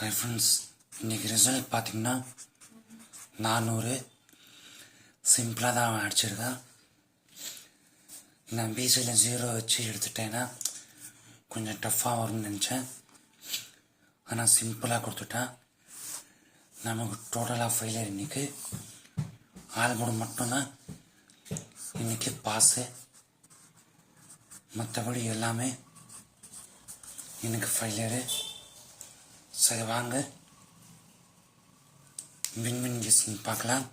Hi friends இன்றைக்கி result பார்த்தீங்கன்னா நானூறு. சிம்பிளாக தான் அவன் அடிச்சிருக்கான் நான் பிசியில் ஜீரோ வச்சு எடுத்துட்டேன்னா கொஞ்சம் டஃப்பாக வரும்னு நினச்சேன். ஆனால் சிம்பிளாக கொடுத்துட்டான் நமக்கு டோட்டலாக ஃபெயிலியர் இன்றைக்கி ஆல்போர்டு மட்டும்தான் இன்றைக்கி பாஸு மற்றபடி எல்லாமே எனக்கு ஃபெயிலியரு சரி வாங்க. வின் வின் பார்க்கலாம்.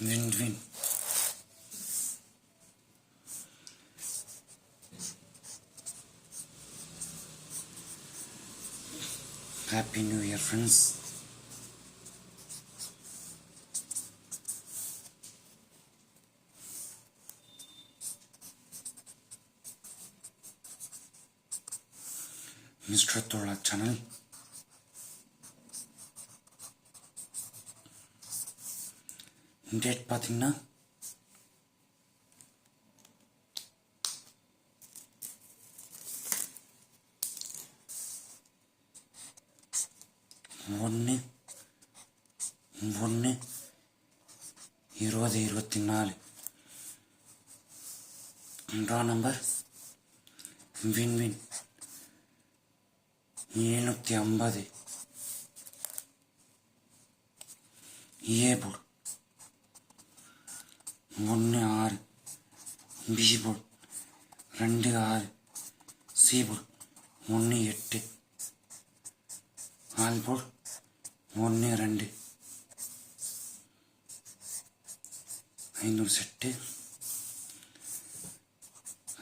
Win win happy new year friends mister தோழா சேனல் டேட் பார்த்தீங்கன்னா ஒன்று ஒன்று இருபது இருபத்தி நாலு. ட்ரா நம்பர் வின் வின் எழுநூற்றி ஐம்பது. ஏ போர்டு ஒன்று ஆறு. பி போர்டு ரெண்டு ஆறு. சி போர்டு ஒன்று எட்டு. ஆல் போர்டு ஒன்று ரெண்டு. ஐநூறு செட்டு.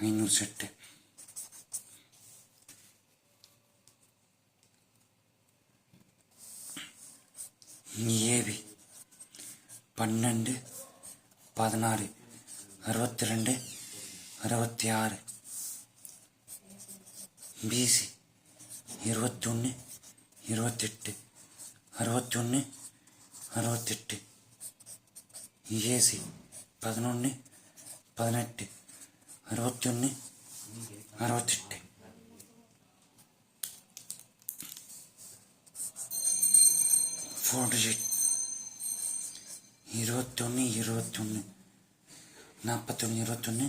ஐநூறு செட்டு. ஏபி பன்னெண்டு பதினாறு அறுபத்தி ரெண்டு அறுபத்தி ஆறு பிசி இருபத்தொன்று இருபத்தெட்டு அறுபத்தொன்று அறுபத்தெட்டு. ஏசி பதினொன்று பதினெட்டு அறுபத்தொன்று அறுபத்தெட்டு. ஃபோர் டிஜிட் இருபத்தொன்று இருபத்தொன்று நாற்பத்தொன்று இருபத்தொன்று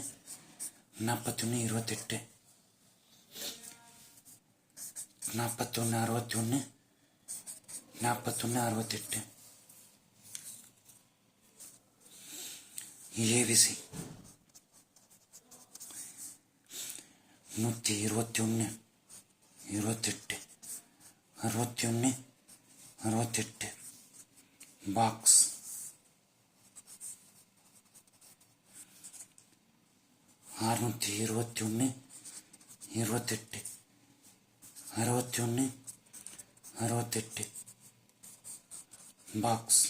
நாற்பத்தொன்று இருபத்தெட்டு நாற்பத்தொன்று அறுபத்தி ஒன்று நாற்பத்தொன்று அறுபத்தெட்டு. ஏவிசி நூற்றி இருபத்தி ஒன்று இருபத்தெட்டு அறுபத்தி ஒன்று அறுபத்தெட்டு பாக்ஸ் அறுநூற்றி இருபத்தி ஒன்று இருபத்தெட்டு அறுபத்தி ஒன்று அறுபத்தெட்டு பாக்ஸ்